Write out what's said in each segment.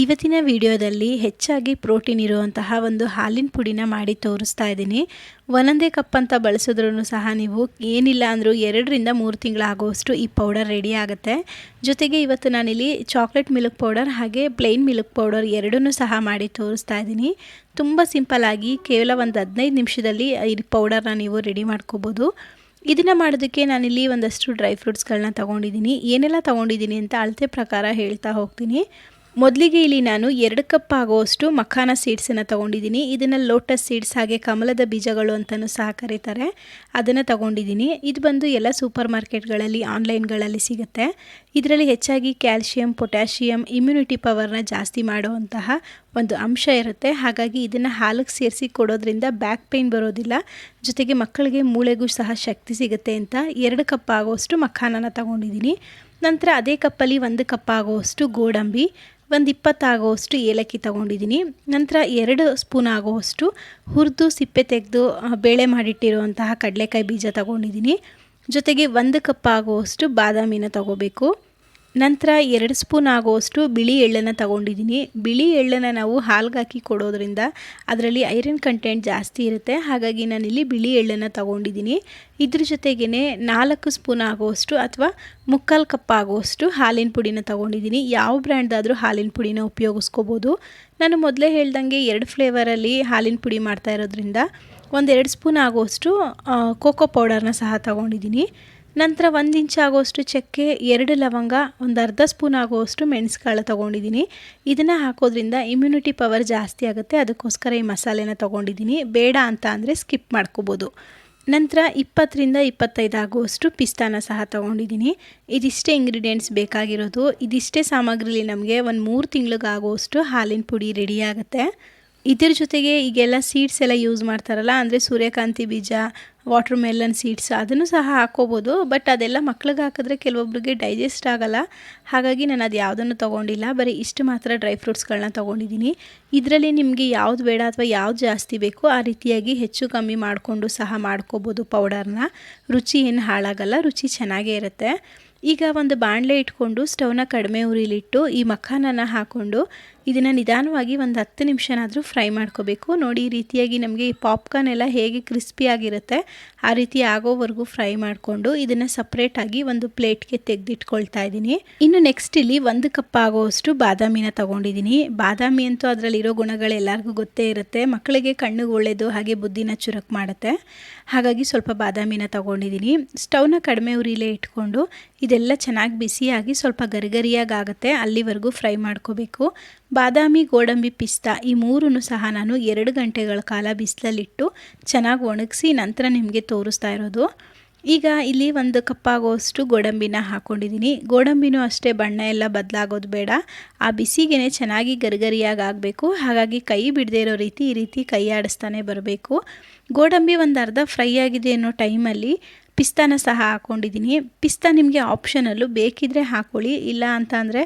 ಇವತ್ತಿನ ವಿಡಿಯೋದಲ್ಲಿ ಹೆಚ್ಚಾಗಿ ಪ್ರೋಟೀನ್ ಇರುವಂತಹ ಒಂದು ಹಾಲಿನ ಪುಡಿನ ಮಾಡಿ ತೋರಿಸ್ತಾ ಇದ್ದೀನಿ. ಒಂದೊಂದೇ ಕಪ್ ಅಂತ ಬಳಸಿದ್ರೂ ಸಹ ನೀವು ಏನಿಲ್ಲ ಅಂದರೂ ಎರಡರಿಂದ ಮೂರು ತಿಂಗಳಾಗುವಷ್ಟು ಈ ಪೌಡರ್ ರೆಡಿ ಆಗುತ್ತೆ. ಜೊತೆಗೆ ಇವತ್ತು ನಾನಿಲ್ಲಿ ಚಾಕ್ಲೇಟ್ ಮಿಲ್ಕ್ ಪೌಡರ್ ಹಾಗೆ ಪ್ಲೈನ್ ಮಿಲ್ಕ್ ಪೌಡರ್ ಎರಡನ್ನೂ ಸಹ ಮಾಡಿ ತೋರಿಸ್ತಾ ಇದ್ದೀನಿ. ತುಂಬ ಸಿಂಪಲ್ಲಾಗಿ ಕೇವಲ ಒಂದು ಹದಿನೈದು ನಿಮಿಷದಲ್ಲಿ ಈ ಪೌಡರ್ನ ನೀವು ರೆಡಿ ಮಾಡ್ಕೋಬೋದು. ಇದನ್ನು ಮಾಡೋದಕ್ಕೆ ನಾನಿಲ್ಲಿ ಒಂದಷ್ಟು ಡ್ರೈ ಫ್ರೂಟ್ಸ್ಗಳನ್ನ ತೊಗೊಂಡಿದ್ದೀನಿ. ಏನೆಲ್ಲ ತೊಗೊಂಡಿದ್ದೀನಿ ಅಂತ ಅಳತೆ ಪ್ರಕಾರ ಹೇಳ್ತಾ ಹೋಗ್ತೀನಿ. ಮೊದಲಿಗೆ ಇಲ್ಲಿ ನಾನು ಎರಡು ಕಪ್ ಆಗುವಷ್ಟು ಮಖಾನ ಸೀಡ್ಸನ್ನು ತೊಗೊಂಡಿದ್ದೀನಿ. ಇದನ್ನು ಲೋಟಸ್ ಸೀಡ್ಸ್ ಹಾಗೆ ಕಮಲದ ಬೀಜಗಳು ಅಂತಲೂ ಸಹ ಕರೀತಾರೆ. ಅದನ್ನು ತೊಗೊಂಡಿದ್ದೀನಿ. ಇದು ಬಂದು ಎಲ್ಲ ಸೂಪರ್ ಮಾರ್ಕೆಟ್ಗಳಲ್ಲಿ ಆನ್ಲೈನ್ಗಳಲ್ಲಿ ಸಿಗುತ್ತೆ. ಇದರಲ್ಲಿ ಹೆಚ್ಚಾಗಿ ಕ್ಯಾಲ್ಶಿಯಂ ಪೊಟ್ಯಾಷಿಯಂ ಇಮ್ಯುನಿಟಿ ಪವರ್ನ ಜಾಸ್ತಿ ಮಾಡುವಂತಹ ಒಂದು ಅಂಶ ಇರುತ್ತೆ. ಹಾಗಾಗಿ ಇದನ್ನು ಹಾಲಿಗೆ ಸೇರಿಸಿ ಕೊಡೋದ್ರಿಂದ ಬ್ಯಾಕ್ ಪೇಯ್ನ್ ಬರೋದಿಲ್ಲ. ಜೊತೆಗೆ ಮಕ್ಕಳಿಗೆ ಮೂಳೆಗೂ ಸಹ ಶಕ್ತಿ ಸಿಗುತ್ತೆ ಅಂತ ಎರಡು ಕಪ್ ಆಗುವಷ್ಟು ಮಖಾನನ ತಗೊಂಡಿದ್ದೀನಿ. ನಂತರ ಅದೇ ಕಪ್ಪಲ್ಲಿ ಒಂದು ಕಪ್ ಆಗುವಷ್ಟು ಗೋಡಂಬಿ ಒಂದು ಇಪ್ಪತ್ತಾಗುವಷ್ಟು ಏಲಕ್ಕಿ ತೊಗೊಂಡಿದ್ದೀನಿ. ನಂತರ ಎರಡು ಸ್ಪೂನ್ ಆಗುವಷ್ಟು ಹುರಿದು ಸಿಪ್ಪೆ ತೆಗೆದು ಬೇಳೆ ಮಾಡಿಟ್ಟಿರುವಂತಹ ಕಡಲೆಕಾಯಿ ಬೀಜ ತೊಗೊಂಡಿದ್ದೀನಿ. ಜೊತೆಗೆ ಒಂದು ಕಪ್ ಆಗುವಷ್ಟು ಬಾದಾಮಿನ ತೊಗೋಬೇಕು. ನಂತರ ಎರಡು ಸ್ಪೂನ್ ಆಗುವಷ್ಟು ಬಿಳಿ ಎಳ್ಳನ್ನು ತಗೊಂಡಿದ್ದೀನಿ. ಬಿಳಿ ಎಳ್ಳನ್ನು ನಾವು ಹಾಲ್ಗೆ ಹಾಕಿ ಕೊಡೋದ್ರಿಂದ ಅದರಲ್ಲಿ ಐರನ್ ಕಂಟೆಂಟ್ ಜಾಸ್ತಿ ಇರುತ್ತೆ. ಹಾಗಾಗಿ ನಾನಿಲ್ಲಿ ಬಿಳಿ ಎಳ್ಳನ್ನು ತಗೊಂಡಿದ್ದೀನಿ. ಇದ್ರ ಜೊತೆಗೇ ನಾಲ್ಕು ಸ್ಪೂನ್ ಆಗುವಷ್ಟು ಅಥವಾ ಮುಕ್ಕಾಲು ಕಪ್ ಆಗುವಷ್ಟು ಹಾಲಿನ ಪುಡಿನ ತಗೊಂಡಿದ್ದೀನಿ. ಯಾವ ಬ್ರ್ಯಾಂಡ್ದಾದರೂ ಹಾಲಿನ ಪುಡಿನ ಉಪಯೋಗಿಸ್ಕೋಬೋದು. ನಾನು ಮೊದಲೇ ಹೇಳ್ದಂಗೆ ಎರಡು ಫ್ಲೇವರಲ್ಲಿ ಹಾಲಿನ ಪುಡಿ ಮಾಡ್ತಾ ಇರೋದ್ರಿಂದ ಒಂದೆರಡು ಸ್ಪೂನ್ ಆಗುವಷ್ಟು ಕೋಕೋ ಪೌಡರ್ನ ಸಹ ತಗೊಂಡಿದ್ದೀನಿ. ನಂತರ ಒಂದು ಇಂಚ್ ಆಗೋಷ್ಟು ಚಕ್ಕೆ, ಎರಡು ಲವಂಗ, ಒಂದು ಅರ್ಧ ಸ್ಪೂನ್ ಆಗುವಷ್ಟು ಮೆಣಸುಕಾಳು ತೊಗೊಂಡಿದ್ದೀನಿ ಇದನ್ನು ಹಾಕೋದ್ರಿಂದ ಇಮ್ಯುನಿಟಿ ಪವರ್ ಜಾಸ್ತಿ ಆಗುತ್ತೆ. ಅದಕ್ಕೋಸ್ಕರ ಈ ಮಸಾಲೆನ ತೊಗೊಂಡಿದ್ದೀನಿ ಬೇಡ ಅಂತ ಅಂದರೆ ಸ್ಕಿಪ್ ಮಾಡ್ಕೋಬೋದು. ನಂತರ ಇಪ್ಪತ್ತರಿಂದ ಇಪ್ಪತ್ತೈದು ಆಗುವಷ್ಟು ಪಿಸ್ತಾನ ಸಹ ತೊಗೊಂಡಿದ್ದೀನಿ ಇದಿಷ್ಟೇ ಇಂಗ್ರೀಡಿಯೆಂಟ್ಸ್ ಬೇಕಾಗಿರೋದು. ಇದಿಷ್ಟೇ ಸಾಮಗ್ರಿಲಿ ನಮಗೆ ಒಂದು ಮೂರು ತಿಂಗಳಿಗಾಗುವಷ್ಟು ಹಾಲಿನ ಪುಡಿ ರೆಡಿ ಆಗುತ್ತೆ. ಇದ್ರ ಜೊತೆಗೆ ಈಗೆಲ್ಲ ಸೀಡ್ಸ್ ಎಲ್ಲ ಯೂಸ್ ಮಾಡ್ತಾರಲ್ಲ, ಅಂದರೆ ಸೂರ್ಯಕಾಂತಿ ಬೀಜ ವಾಟ್ರ್ ಮೆಲನ್ ಸೀಡ್ಸ್ ಅದನ್ನು ಸಹ ಹಾಕ್ಕೋಬೋದು ಬಟ್ ಅದೆಲ್ಲ ಮಕ್ಳಿಗೆ ಹಾಕಿದ್ರೆ ಕೆಲವೊಬ್ರಿಗೆ ಡೈಜೆಸ್ಟ್ ಆಗಲ್ಲ. ಹಾಗಾಗಿ ನಾನು ಅದು ಯಾವುದನ್ನು ತೊಗೊಂಡಿಲ್ಲ. ಬರೀ ಇಷ್ಟು ಮಾತ್ರ ಡ್ರೈ ಫ್ರೂಟ್ಸ್ಗಳನ್ನ ತೊಗೊಂಡಿದ್ದೀನಿ. ಇದರಲ್ಲಿ ನಿಮಗೆ ಯಾವ್ದು ಬೇಡ ಅಥವಾ ಯಾವ್ದು ಜಾಸ್ತಿ ಬೇಕು, ಆ ರೀತಿಯಾಗಿ ಹೆಚ್ಚು ಕಮ್ಮಿ ಮಾಡಿಕೊಂಡು ಸಹ ಮಾಡ್ಕೋಬೋದು ಪೌಡರ್ನ. ರುಚಿ ಏನು ಹಾಳಾಗಲ್ಲ, ರುಚಿ ಚೆನ್ನಾಗೇ ಇರುತ್ತೆ. ಈಗ ಒಂದು ಬಾಣಲೆ ಇಟ್ಕೊಂಡು ಸ್ಟವ್ನ ಕಡಿಮೆ ಉರಿಲಿಟ್ಟು ಈ ಮಖಾನನ ಹಾಕ್ಕೊಂಡು ಇದನ್ನು ನಿಧಾನವಾಗಿ ಒಂದು ಹತ್ತು ನಿಮಿಷನಾದರೂ ಫ್ರೈ ಮಾಡ್ಕೋಬೇಕು. ನೋಡಿ, ಈ ರೀತಿಯಾಗಿ ನಮಗೆ ಈ ಪಾಪ್ಕಾರ್ನ್ ಎಲ್ಲ ಹೇಗೆ ಕ್ರಿಸ್ಪಿಯಾಗಿರುತ್ತೆ ಆ ರೀತಿ ಆಗೋವರೆಗೂ ಫ್ರೈ ಮಾಡಿಕೊಂಡು ಇದನ್ನು ಸಪ್ರೇಟಾಗಿ ಒಂದು ಪ್ಲೇಟ್ಗೆ ತೆಗೆದಿಟ್ಕೊಳ್ತಾ ಇದ್ದೀನಿ. ಇನ್ನು ನೆಕ್ಸ್ಟ್ ಇಲ್ಲಿ ಒಂದು ಕಪ್ ಆಗೋವಷ್ಟು ಬಾದಾಮಿನ ತೊಗೊಂಡಿದ್ದೀನಿ. ಬಾದಾಮಿ ಅಂತೂ ಅದರಲ್ಲಿರೋ ಗುಣಗಳು ಎಲ್ಲರಿಗೂ ಗೊತ್ತೇ ಇರುತ್ತೆ. ಮಕ್ಕಳಿಗೆ ಕಣ್ಣಿಗೆ ಒಳ್ಳೆಯದು ಹಾಗೆ ಬುದ್ಧಿನ ಚುರುಕು ಮಾಡುತ್ತೆ. ಹಾಗಾಗಿ ಸ್ವಲ್ಪ ಬಾದಾಮಿನ ತೊಗೊಂಡಿದ್ದೀನಿ. ಸ್ಟೌವ್ನ ಕಡಿಮೆ ಉರಿಲೇ ಇಟ್ಕೊಂಡು ಇದೆಲ್ಲ ಚೆನ್ನಾಗಿ ಬಿಸಿಯಾಗಿ ಸ್ವಲ್ಪ ಗರಿಗರಿಯಾಗಿ ಆಗುತ್ತೆ. ಅಲ್ಲಿವರೆಗೂ ಫ್ರೈ ಮಾಡ್ಕೋಬೇಕು. ಬಾದಾಮಿ ಗೋಡಂಬಿ ಪಿಸ್ತಾ ಈ ಮೂರನ್ನು ಸಹ ನಾನು ಎರಡು ಗಂಟೆಗಳ ಕಾಲ ಬಿಸಿಲಲ್ಲಿಟ್ಟು ಚೆನ್ನಾಗಿ ಒಣಗಿಸಿ ನಂತರ ನಿಮಗೆ ತೋರಿಸ್ತಾ ಇರೋದು. ಈಗ ಇಲ್ಲಿ ಒಂದು ಕಪ್ಪಾಗೋಷ್ಟು ಗೋಡಂಬಿನ ಹಾಕ್ಕೊಂಡಿದ್ದೀನಿ ಗೋಡಂಬಿನೂ ಅಷ್ಟೇ ಬಣ್ಣ ಎಲ್ಲ ಬದಲಾಗೋದು ಬೇಡ. ಆ ಬಿಸಿಗೆ ಚೆನ್ನಾಗಿ ಗರಿಗರಿಯಾಗಿ ಆಗಬೇಕು ಹಾಗಾಗಿ ಕೈ ಬಿಡದೇ ಇರೋ ರೀತಿ ಈ ರೀತಿ ಕೈ ಆಡಿಸ್ತಾನೆ ಬರಬೇಕು. ಗೋಡಂಬಿ ಒಂದು ಅರ್ಧ ಫ್ರೈ ಆಗಿದೆ ಅನ್ನೋ ಟೈಮಲ್ಲಿ ಪಿಸ್ತಾನ ಸಹ ಹಾಕ್ಕೊಂಡಿದ್ದೀನಿ ಪಿಸ್ತಾ ನಿಮಗೆ ಆಪ್ಷನಲ್ಲೂ ಬೇಕಿದ್ದರೆ ಹಾಕ್ಕೊಳ್ಳಿ ಇಲ್ಲ ಅಂತ ಅಂದರೆ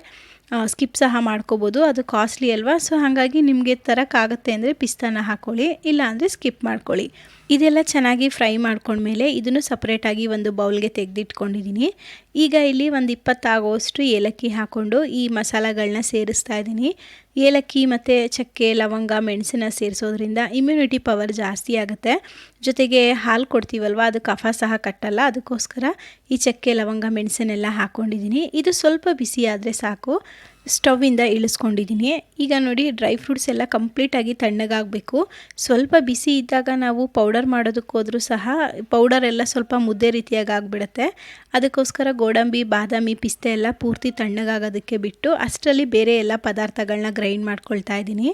ಸ್ಕಿಪ್ ಸಹ ಮಾಡ್ಕೋಬೋದು. ಅದು ಕಾಸ್ಟ್ಲಿ ಅಲ್ವಾ? ಸೊ ಹಾಗಾಗಿ ನಿಮಗೆ ತರೋಕ್ಕಾಗತ್ತೆ ಅಂದರೆ ಪಿಸ್ತಾನ ಹಾಕ್ಕೊಳ್ಳಿ ಇಲ್ಲ ಅಂದರೆ ಸ್ಕಿಪ್ ಮಾಡ್ಕೊಳ್ಳಿ. ಇದೆಲ್ಲ ಚೆನ್ನಾಗಿ ಫ್ರೈ ಮಾಡ್ಕೊಂಡ್ಮೇಲೆ ಇದನ್ನು ಸಪ್ರೇಟಾಗಿ ಒಂದು ಬೌಲ್ಗೆ ತೆಗೆದಿಟ್ಕೊಂಡಿದ್ದೀನಿ ಈಗ ಇಲ್ಲಿ ಒಂದು ಇಪ್ಪತ್ತಾಗುವಷ್ಟು ಏಲಕ್ಕಿ ಹಾಕ್ಕೊಂಡು ಈ ಮಸಾಲಗಳನ್ನ ಸೇರಿಸ್ತಾ ಇದ್ದೀನಿ ಏಲಕ್ಕಿ ಮತ್ತು ಚಕ್ಕೆ, ಲವಂಗ, ಮೆಣಸಿನ ಸೇರಿಸೋದ್ರಿಂದ ಇಮ್ಯುನಿಟಿ ಪವರ್ ಜಾಸ್ತಿ ಆಗುತ್ತೆ. ಜೊತೆಗೆ ಹಾಲು ಕೊಡ್ತೀವಲ್ವ, ಅದು ಕಫ ಸಹ ಕಟ್ಟಲ್ಲ. ಅದಕ್ಕೋಸ್ಕರ ಈ ಚಕ್ಕೆ, ಲವಂಗ ಮೆಣಸನ್ನೆಲ್ಲ ಹಾಕ್ಕೊಂಡಿದ್ದೀನಿ ಇದು ಸ್ವಲ್ಪ ಬಿಸಿ ಆದರೆ ಸಾಕು. ಸ್ಟವ್ವಿಂದ ಇಳಿಸ್ಕೊಂಡಿದ್ದೀನಿ. ಈಗ ನೋಡಿ, ಡ್ರೈ ಫ್ರೂಟ್ಸ್ ಎಲ್ಲ ಕಂಪ್ಲೀಟಾಗಿ ತಣ್ಣಗಾಗಬೇಕು. ಸ್ವಲ್ಪ ಬಿಸಿ ಇದ್ದಾಗ ನಾವು ಪೌಡರ್ ಮಾಡೋದಕ್ಕೋದ್ರೂ ಸಹ ಪೌಡರ್ ಎಲ್ಲ ಸ್ವಲ್ಪ ಮುದ್ದೆ ರೀತಿಯಾಗಿ ಆಗಿಬಿಡುತ್ತೆ. ಅದಕ್ಕೋಸ್ಕರ ಗೋಡಂಬಿ, ಬಾದಾಮಿ ಪಿಸ್ತೆ ಎಲ್ಲ ಪೂರ್ತಿ ತಣ್ಣಗಾಗೋದಕ್ಕೆ ಬಿಟ್ಟು ಅಷ್ಟರಲ್ಲಿ ಬೇರೆ ಎಲ್ಲ ಪದಾರ್ಥಗಳನ್ನ ಗ್ರೈಂಡ್ ಮಾಡ್ಕೊಳ್ತಾ ಇದ್ದೀನಿ.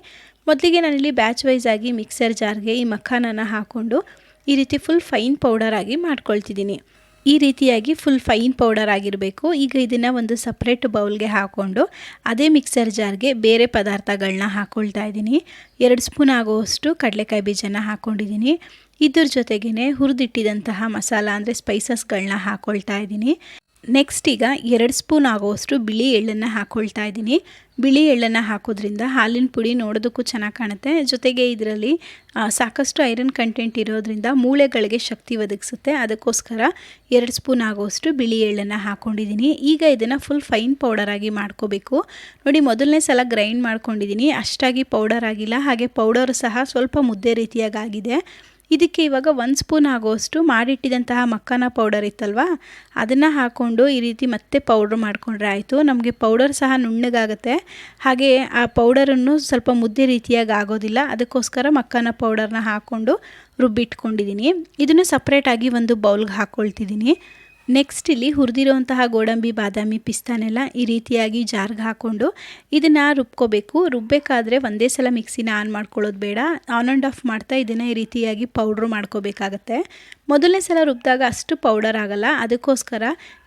ಮೊದಲಿಗೆ ನಾನಿಲ್ಲಿ ಬ್ಯಾಚ್ ವೈಸ್ ಆಗಿ ಮಿಕ್ಸರ್ ಜಾರ್ಗೆ ಈ ಮಖಾನನ ಹಾಕ್ಕೊಂಡು ಈ ರೀತಿ ಫುಲ್ ಫೈನ್ ಪೌಡರ್ ಆಗಿ ಮಾಡ್ಕೊಳ್ತಿದ್ದೀನಿ. ಈ ರೀತಿಯಾಗಿ ಫುಲ್ ಫೈನ್ ಪೌಡರ್ ಆಗಿರಬೇಕು. ಈಗ ಇದನ್ನು ಒಂದು ಸಪ್ರೇಟ್ ಬೌಲ್ಗೆ ಹಾಕ್ಕೊಂಡು ಅದೇ ಮಿಕ್ಸರ್ ಜಾರ್ಗೆ ಬೇರೆ ಪದಾರ್ಥಗಳನ್ನ ಹಾಕ್ಕೊಳ್ತಾ ಇದ್ದೀನಿ. ಎರಡು ಸ್ಪೂನ್ ಆಗುವಷ್ಟು ಕಡಲೆಕಾಯಿ ಬೀಜನ ಹಾಕ್ಕೊಂಡಿದ್ದೀನಿ ಇದ್ರ ಜೊತೆಗೇ ಹುರಿದಿಟ್ಟಿದಂತಹ ಮಸಾಲ ಅಂದರೆ ಸ್ಪೈಸಸ್ಗಳನ್ನ ಹಾಕ್ಕೊಳ್ತಾ ಇದ್ದೀನಿ. ನೆಕ್ಸ್ಟ್ ಈಗ ಎರಡು ಸ್ಪೂನ್ ಆಗುವಷ್ಟು ಬಿಳಿ ಎಳ್ಳನ್ನು ಹಾಕ್ಕೊಳ್ತಾ ಇದ್ದೀನಿ. ಬಿಳಿ ಎಳ್ಳನ್ನು ಹಾಕೋದ್ರಿಂದ ಹಾಲಿನ ಪುಡಿ ನೋಡೋದಕ್ಕೂ ಚೆನ್ನಾಗಿ ಕಾಣುತ್ತೆ. ಜೊತೆಗೆ ಇದರಲ್ಲಿ ಸಾಕಷ್ಟು ಐರನ್ ಕಂಟೆಂಟ್ ಇರೋದ್ರಿಂದ ಮೂಳೆಗಳಿಗೆ ಶಕ್ತಿ ಒದಗಿಸುತ್ತೆ. ಅದಕ್ಕೋಸ್ಕರ ಎರಡು ಸ್ಪೂನ್ ಆಗುವಷ್ಟು ಬಿಳಿ ಎಳ್ಳನ್ನು ಹಾಕ್ಕೊಂಡಿದ್ದೀನಿ ಈಗ ಇದನ್ನು ಫುಲ್ ಫೈನ್ ಪೌಡರ್ ಆಗಿ ಮಾಡ್ಕೋಬೇಕು. ನೋಡಿ, ಮೊದಲನೇ ಸಲ ಗ್ರೈಂಡ್ ಮಾಡ್ಕೊಂಡಿದ್ದೀನಿ. ಅಷ್ಟಾಗಿ ಪೌಡರ್ ಆಗಿಲ್ಲ. ಹಾಗೆ ಪೌಡರ್ ಸಹ ಸ್ವಲ್ಪ ಮುದ್ದೆ ರೀತಿಯಾಗಿ ಆಗಿದೆ. ಇದಕ್ಕೆ ಇವಾಗ ಒಂದು ಸ್ಪೂನ್ ಆಗೋಷ್ಟು ಮಾಡಿಟ್ಟಿದಂತಹ ಮಕ್ಕನ ಪೌಡರ್ ಇತ್ತಲ್ವ? ಅದನ್ನು ಹಾಕ್ಕೊಂಡು ಈ ರೀತಿ ಮತ್ತೆ ಪೌಡ್ರ್ ಮಾಡಿಕೊಂಡ್ರೆ ಆಯಿತು. ನಮಗೆ ಪೌಡರ್ ಸಹ ನುಣ್ಣಗಾಗುತ್ತೆ. ಹಾಗೆ ಆ ಪೌಡರನ್ನು ಸ್ವಲ್ಪ ಮುದ್ದೆ ರೀತಿಯಾಗಿ ಆಗೋದಿಲ್ಲ. ಅದಕ್ಕೋಸ್ಕರ ಮಕ್ಕನ ಪೌಡರ್ನ ಹಾಕ್ಕೊಂಡು ರುಬ್ಬಿಟ್ಕೊಂಡಿದ್ದೀನಿ ಇದನ್ನು ಸಪ್ರೇಟಾಗಿ ಒಂದು ಬೌಲ್ಗೆ ಹಾಕ್ಕೊಳ್ತಿದ್ದೀನಿ ನೆಕ್ಸ್ಟ್ ಇಲ್ಲಿ ಹುರಿದಿರೋಂತಹ ಗೋಡಂಬಿ, ಬಾದಾಮಿ ಪಿಸ್ತಾನೆಲ್ಲ ಈ ರೀತಿಯಾಗಿ ಜಾರ್ಗೆ ಹಾಕ್ಕೊಂಡು ಇದನ್ನು ರುಬ್ಕೋಬೇಕು. ರುಬ್ಬಬೇಕಾದ್ರೆ ಒಂದೇ ಸಲ ಮಿಕ್ಸಿನ ಆನ್ ಮಾಡ್ಕೊಳ್ಳೋದು ಬೇಡ. ಆನ್ ಆ್ಯಂಡ್ ಆಫ್ ಮಾಡ್ತಾ ಇದನ್ನು ಈ ರೀತಿಯಾಗಿ ಪೌಡ್ರ್ ಮಾಡ್ಕೋಬೇಕಾಗತ್ತೆ. ಮೊದಲನೇ ಸಲ ರುಬ್ಬಿದಾಗ ಅಷ್ಟು ಪೌಡರ್ ಆಗಲ್ಲ. ಅದಕ್ಕೋಸ್ಕರ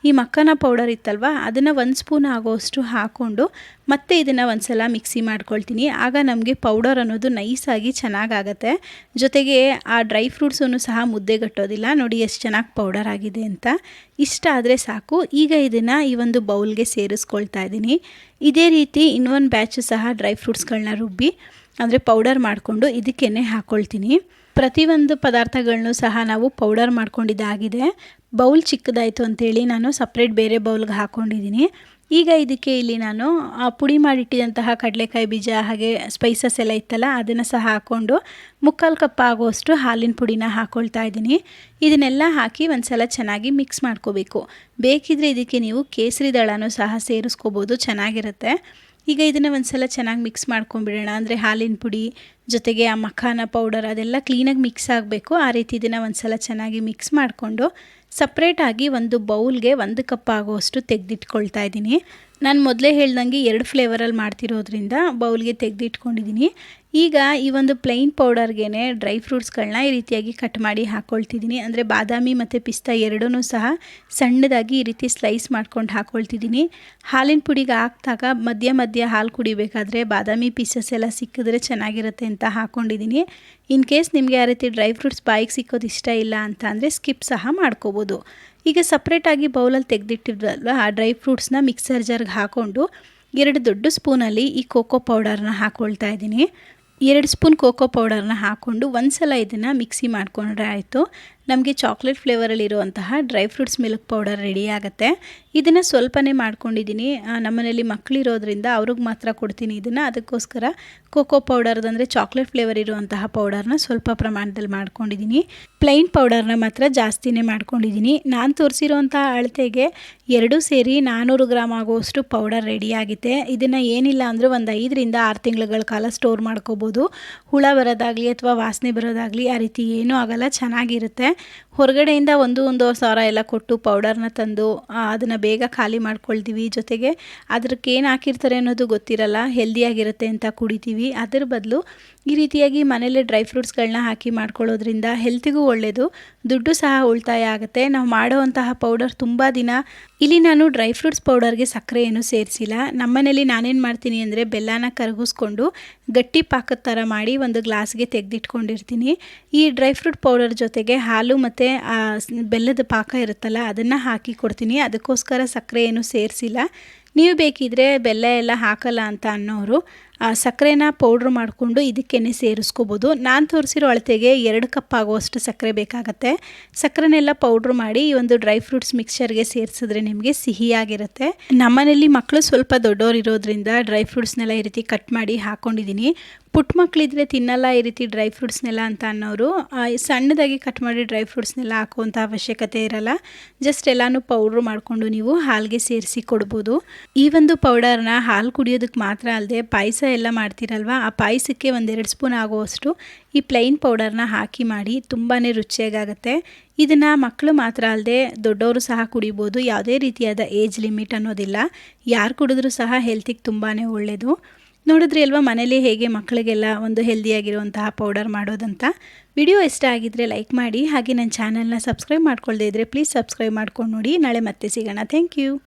ಈ ಮಕ್ಕನ ಪೌಡರ್ ಇತ್ತಲ್ವ, ಅದನ್ನು ಒಂದು ಸ್ಪೂನ್ ಆಗೋಷ್ಟು ಹಾಕ್ಕೊಂಡು ಮತ್ತೆ ಇದನ್ನು ಒಂದು ಸಲ ಮಿಕ್ಸಿ ಮಾಡ್ಕೊಳ್ತೀನಿ. ಆಗ ನಮಗೆ ಪೌಡರ್ ಅನ್ನೋದು ನೈಸಾಗಿ ಚೆನ್ನಾಗಾಗತ್ತೆ. ಜೊತೆಗೆ ಆ ಡ್ರೈ ಫ್ರೂಟ್ಸನ್ನು ಸಹ ಮುದ್ದೆಗಟ್ಟೋದಿಲ್ಲ ನೋಡಿ ಎಷ್ಟು ಚೆನ್ನಾಗಿ ಪೌಡರ್ ಆಗಿದೆ ಅಂತ. ಇಷ್ಟ ಆದರೆ ಸಾಕು. ಈಗ ಇದನ್ನು ಈ ಒಂದು ಬೌಲ್ಗೆ ಸೇರಿಸ್ಕೊಳ್ತಾ ಇದ್ದೀನಿ. ಇದೇ ರೀತಿ ಇನ್ನೊಂದು ಬ್ಯಾಚು ಸಹ ಡ್ರೈ ಫ್ರೂಟ್ಸ್ಗಳನ್ನ ರುಬ್ಬಿ, ಅಂದರೆ ಪೌಡರ್ ಮಾಡಿಕೊಂಡು ಇದಕ್ಕೇನೆ ಹಾಕ್ಕೊಳ್ತೀನಿ ಪ್ರತಿಯೊಂದು ಪದಾರ್ಥಗಳನ್ನು ಸಹ ನಾವು ಪೌಡರ್ ಮಾಡ್ಕೊಂಡಿದ್ದಾಗಿದೆ ಬೌಲ್ ಚಿಕ್ಕದಾಯಿತು ಅಂತೇಳಿ ನಾನು ಸಪ್ರೇಟ್ ಬೇರೆ ಬೌಲ್ಗೆ ಹಾಕ್ಕೊಂಡಿದ್ದೀನಿ ಈಗ ಇದಕ್ಕೆ ಇಲ್ಲಿ ನಾನು ಪುಡಿ ಮಾಡಿಟ್ಟಿದಂತಹ ಕಡಲೆಕಾಯಿ ಬೀಜ, ಹಾಗೆ ಸ್ಪೈಸಸ್ ಎಲ್ಲ ಇತ್ತಲ್ಲ, ಅದನ್ನು ಸಹ ಹಾಕ್ಕೊಂಡು ಮುಕ್ಕಾಲು ಕಪ್ ಆಗುವಷ್ಟು ಹಾಲಿನ ಪುಡಿನ ಹಾಕ್ಕೊಳ್ತಾ ಇದ್ದೀನಿ ಇದನ್ನೆಲ್ಲ ಹಾಕಿ ಒಂದು ಸಲ ಚೆನ್ನಾಗಿ ಮಿಕ್ಸ್ ಮಾಡ್ಕೋಬೇಕು. ಬೇಕಿದ್ರೆ ಇದಕ್ಕೆ ನೀವು ಕೇಸರಿ ದಳನೂ ಸಹ ಸೇರಿಸ್ಕೋಬೋದು, ಚೆನ್ನಾಗಿರುತ್ತೆ. ಈಗ ಇದನ್ನು ಒಂದು ಸಲ ಚೆನ್ನಾಗಿ ಮಿಕ್ಸ್ ಮಾಡ್ಕೊಂಡ್ಬಿಡೋಣ. ಅಂದರೆ ಹಾಲಿನ ಪುಡಿ, ಜೊತೆಗೆ ಆ ಮಖಾನ ಪೌಡರ್ ಅದೆಲ್ಲ ಕ್ಲೀನಾಗಿ ಮಿಕ್ಸ್ ಆಗಬೇಕು. ಆ ರೀತಿ ಇದನ್ನು ಒಂದು ಸಲ ಚೆನ್ನಾಗಿ ಮಿಕ್ಸ್ ಮಾಡಿಕೊಂಡು ಸಪ್ರೇಟಾಗಿ ಒಂದು ಬೌಲ್ಗೆ ಒಂದು ಕಪ್ ಆಗೋಷ್ಟು ತೆಗೆದಿಟ್ಕೊಳ್ತಾ ಇದ್ದೀನಿ. ನಾನು ಮೊದಲೇ ಹೇಳ್ದಂಗೆ ಎರಡು ಫ್ಲೇವರಲ್ಲಿ ಮಾಡ್ತಿರೋದ್ರಿಂದ ಬೌಲ್ಗೆ ತೆಗೆದಿಟ್ಕೊಂಡಿದ್ದೀನಿ ಈಗ ಈ ಒಂದು ಪ್ಲೈನ್ ಪೌಡರ್ಗೆ ಡ್ರೈ ಫ್ರೂಟ್ಸ್ಗಳನ್ನ ಈ ರೀತಿಯಾಗಿ ಕಟ್ ಮಾಡಿ ಹಾಕ್ಕೊಳ್ತಿದ್ದೀನಿ ಅಂದರೆ ಬಾದಾಮಿ ಮತ್ತು ಪಿಸ್ತಾ ಎರಡೂ ಸಹ ಸಣ್ಣದಾಗಿ ಈ ರೀತಿ ಸ್ಲೈಸ್ ಮಾಡ್ಕೊಂಡು ಹಾಕ್ಕೊಳ್ತಿದ್ದೀನಿ ಹಾಲಿನ ಪುಡಿಗೆ ಹಾಕಿದಾಗ ಮಧ್ಯ ಮಧ್ಯ ಹಾಲು ಕುಡಿಬೇಕಾದ್ರೆ ಬಾದಾಮಿ ಪೀಸಸ್ ಎಲ್ಲ ಸಿಕ್ಕಿದ್ರೆ ಚೆನ್ನಾಗಿರುತ್ತೆ ಅಂತ ಹಾಕ್ಕೊಂಡಿದ್ದೀನಿ ಇನ್ ಕೇಸ್ ನಿಮಗೆ ಯಾವ ರೀತಿ ಡ್ರೈ ಫ್ರೂಟ್ಸ್ ಬಾಯಿಗೆ ಸಿಕ್ಕೋದು ಇಷ್ಟ ಇಲ್ಲ ಅಂತ ಅಂದರೆ ಸ್ಕಿಪ್ ಸಹ ಮಾಡ್ಕೋಬೋದು. ಈಗ ಸಪ್ರೇಟಾಗಿ ಬೌಲಲ್ಲಿ ತೆಗೆದಿಟ್ಟಿದ್ವಲ್ವ? ಆ ಡ್ರೈ ಫ್ರೂಟ್ಸ್ನ ಮಿಕ್ಸರ್ ಜಾರ್ಗೆ ಹಾಕ್ಕೊಂಡು ಎರಡು ದೊಡ್ಡ ಸ್ಪೂನಲ್ಲಿ ಈ ಕೋಕೋ ಪೌಡರ್ನ ಹಾಕ್ಕೊಳ್ತಾ ಇದ್ದೀನಿ. ಎರಡು ಸ್ಪೂನ್ ಕೋಕೋ ಪೌಡರ್ನ ಹಾಕ್ಕೊಂಡು ಒಂದು ಸಲ ಇದನ್ನು ಮಿಕ್ಸಿ ಮಾಡಿಕೊಂಡ್ರೆ ಆಯಿತು. ನಮಗೆ chocolate ಫ್ಲೇವರಲ್ಲಿರುವಂತಹ dry fruits milk powder ready ಆಗುತ್ತೆ. ಇದನ್ನು ಸ್ವಲ್ಪನೇ ಮಾಡ್ಕೊಂಡಿದ್ದೀನಿ ನಮ್ಮನೇಲಿ ಮಕ್ಕಳಿರೋದ್ರಿಂದ ಅವ್ರಿಗೆ ಮಾತ್ರ ಕೊಡ್ತೀನಿ ಇದನ್ನು. ಅದಕ್ಕೋಸ್ಕರ ಕೋಕೋ ಪೌಡರ್ದಂದರೆ ಚಾಕ್ಲೇಟ್ ಫ್ಲೇವರ್ ಇರುವಂತಹ ಪೌಡರ್ನ ಸ್ವಲ್ಪ ಪ್ರಮಾಣದಲ್ಲಿ ಮಾಡ್ಕೊಂಡಿದ್ದೀನಿ ಪ್ಲೈನ್ ಪೌಡರ್ನ ಮಾತ್ರ ಜಾಸ್ತಿನೇ ಮಾಡ್ಕೊಂಡಿದ್ದೀನಿ ನಾನು ತೋರಿಸಿರುವಂತಹ ಅಳತೆಗೆ ಎರಡೂ ಸೇರಿ ನಾನ್ನೂರು ಗ್ರಾಮ್ ಆಗುವಷ್ಟು ಪೌಡರ್ ರೆಡಿ ಆಗಿದೆ ಇದನ್ನು ಏನಿಲ್ಲ ಅಂದರೆ ಒಂದು ಐದರಿಂದ ಆರು ತಿಂಗಳುಗಳ ಕಾಲ ಸ್ಟೋರ್ ಮಾಡ್ಕೋಬೋದು. ಹುಳ ಬರೋದಾಗಲಿ ಅಥವಾ ವಾಸನೆ ಬರೋದಾಗಲಿ ಆ ರೀತಿ ಏನೂ ಆಗಲ್ಲ. ಚೆನ್ನಾಗಿರುತ್ತೆ. ಹೊರಗಡೆಯಿಂದ ಒಂದು ಒಂದೂವರೆ ಸಾವಿರ ಎಲ್ಲ ಕೊಟ್ಟು ಪೌಡರ್ನ ತಂದು ಅದನ್ನು ಬೇಗ ಖಾಲಿ ಮಾಡ್ಕೊಳ್ತೀವಿ ಜೊತೆಗೆ ಅದಕ್ಕೆ ಏನು ಹಾಕಿರ್ತಾರೆ ಅನ್ನೋದು ಗೊತ್ತಿರಲ್ಲ ಹೆಲ್ದಿಯಾಗಿರುತ್ತೆ ಅಂತ ಕುಡಿತೀವಿ. ಅದರ ಬದಲು ಈ ರೀತಿಯಾಗಿ ಮನೆಯಲ್ಲೇ ಡ್ರೈ ಫ್ರೂಟ್ಸ್ಗಳನ್ನ ಹಾಕಿ ಮಾಡ್ಕೊಳ್ಳೋದ್ರಿಂದ ಹೆಲ್ತಿಗೂ ಒಳ್ಳೆಯದು ದುಡ್ಡು ಸಹ ಉಳಿತಾಯ ಆಗುತ್ತೆ. ನಾವು ಮಾಡುವಂತಹ ಪೌಡರ್ ತುಂಬ ದಿನ ಇಲ್ಲಿ ನಾನು ಡ್ರೈ ಫ್ರೂಟ್ಸ್ ಪೌಡರ್ಗೆ ಸಕ್ಕರೆ ಏನು ಸೇರಿಸಿಲ್ಲ. ನಮ್ಮನೇಲಿ ನಾನೇನು ಮಾಡ್ತೀನಿ ಅಂದರೆ ಬೆಲ್ಲನ ಕರಗಿಸ್ಕೊಂಡು ಗಟ್ಟಿ ಪಾಕದ ಥರ ಮಾಡಿ ಒಂದು ಗ್ಲಾಸ್ಗೆ ತೆಗೆದಿಟ್ಕೊಂಡಿರ್ತೀನಿ. ಈ ಡ್ರೈ ಫ್ರೂಟ್ ಪೌಡರ್ ಜೊತೆಗೆ ಹಾಲು ಮತ್ತು ಬೆಲ್ಲದ ಪಾಕ ಇರುತ್ತಲ್ಲ, ಅದನ್ನು ಹಾಕಿ ಕೊಡ್ತೀನಿ. ಅದಕ್ಕೋಸ್ಕರ ಸಕ್ಕರೆ ಏನು ಸೇರಿಸಿಲ್ಲ. ನೀವು ಬೇಕಿದ್ರೆ ಬೆಲ್ಲ ಎಲ್ಲ ಹಾಕಲ್ಲ ಅಂತ ಅನ್ನೋರು ಸಕ್ಕರೆನ ಪೌಡ್ರ್ ಮಾಡಿಕೊಂಡು ಇದಕ್ಕೇನೆ ಸೇರಿಸ್ಕೋಬೋದು. ನಾನು ತೋರಿಸಿರೋ ಅಳತೆಗೆ ಎರಡು ಕಪ್ ಆಗುವಷ್ಟು ಸಕ್ಕರೆ ಬೇಕಾಗತ್ತೆ. ಸಕ್ಕರೆನೆಲ್ಲ ಪೌಡ್ರ್ ಮಾಡಿ ಈ ಒಂದು ಡ್ರೈ ಫ್ರೂಟ್ಸ್ ಮಿಕ್ಸ್ಚರ್ಗೆ ಸೇರಿಸಿದ್ರೆ ನಿಮಗೆ ಸಿಹಿಯಾಗಿರುತ್ತೆ. ನಮ್ಮನೇಲಿ ಮಕ್ಕಳು ಸ್ವಲ್ಪ ದೊಡ್ಡೋರು ಇರೋದ್ರಿಂದ ಡ್ರೈ ಫ್ರೂಟ್ಸ್ನೆಲ್ಲ ಈ ರೀತಿ ಕಟ್ ಮಾಡಿ ಹಾಕ್ಕೊಂಡಿದ್ದೀನಿ ಪುಟ್ಟ ಮಕ್ಕಳಿದ್ರೆ ತಿನ್ನಲ್ಲ ಈ ರೀತಿ ಡ್ರೈ ಫ್ರೂಟ್ಸ್ನೆಲ್ಲ ಅಂತ ಅನ್ನೋರು ಸಣ್ಣದಾಗಿ ಕಟ್ ಮಾಡಿ ಡ್ರೈ ಫ್ರೂಟ್ಸ್ನೆಲ್ಲ ಹಾಕುವಂಥ ಅವಶ್ಯಕತೆ ಇರಲ್ಲ. ಜಸ್ಟ್ ಎಲ್ಲನೂ ಪೌಡ್ರ್ ಮಾಡಿಕೊಂಡು ನೀವು ಹಾಲಿಗೆ ಸೇರಿಸಿ ಕೊಡ್ಬೋದು. ಈ ಒಂದು ಪೌಡರ್ನ ಹಾಲು ಕುಡಿಯೋದಕ್ಕೆ ಮಾತ್ರ ಅಲ್ಲದೆ ಪಾಯಸ ಎಲ್ಲ ಮಾಡ್ತೀರಲ್ವಾ? ಆ ಪಾಯಸಕ್ಕೆ ಒಂದೆರಡು ಸ್ಪೂನ್ ಆಗುವಷ್ಟು ಈ ಪ್ಲೈನ್ ಪೌಡರ್ನ ಹಾಕಿ ಮಾಡಿ ತುಂಬಾ ರುಚಿಯಾಗುತ್ತೆ ಇದನ್ನು ಮಕ್ಕಳು ಮಾತ್ರ ಅಲ್ಲದೆ ದೊಡ್ಡವರು ಸಹ ಕುಡಿಬೋದು. ಯಾವುದೇ ರೀತಿಯಾದ ಏಜ್ ಲಿಮಿಟ್ ಅನ್ನೋದಿಲ್ಲ. ಯಾರು ಕುಡಿದ್ರೂ ಸಹ ಹೆಲ್ತಿಗೆ ತುಂಬಾ ಒಳ್ಳೆಯದು ನೋಡಿದ್ರಿ ಅಲ್ವಾ ಮನೇಲಿ ಹೇಗೆ ಮಕ್ಕಳಿಗೆಲ್ಲ ಒಂದು ಹೆಲ್ದಿಯಾಗಿರುವಂತಹ ಪೌಡರ್ ಮಾಡೋದಂತ? ವಿಡಿಯೋ ಇಷ್ಟ ಆಗಿದ್ದರೆ ಲೈಕ್ ಮಾಡಿ ಹಾಗೆ ನನ್ನ ಚಾನಲ್ನ ಸಬ್ಸ್ಕ್ರೈಬ್ ಮಾಡ್ಕೊಳ್ದೇ ಇದ್ದರೆ ಪ್ಲೀಸ್ ಸಬ್ಸ್ಕ್ರೈಬ್ ಮಾಡ್ಕೊಂಡು ನೋಡಿ. ನಾಳೆ ಮತ್ತೆ ಸಿಗೋಣ. Thank you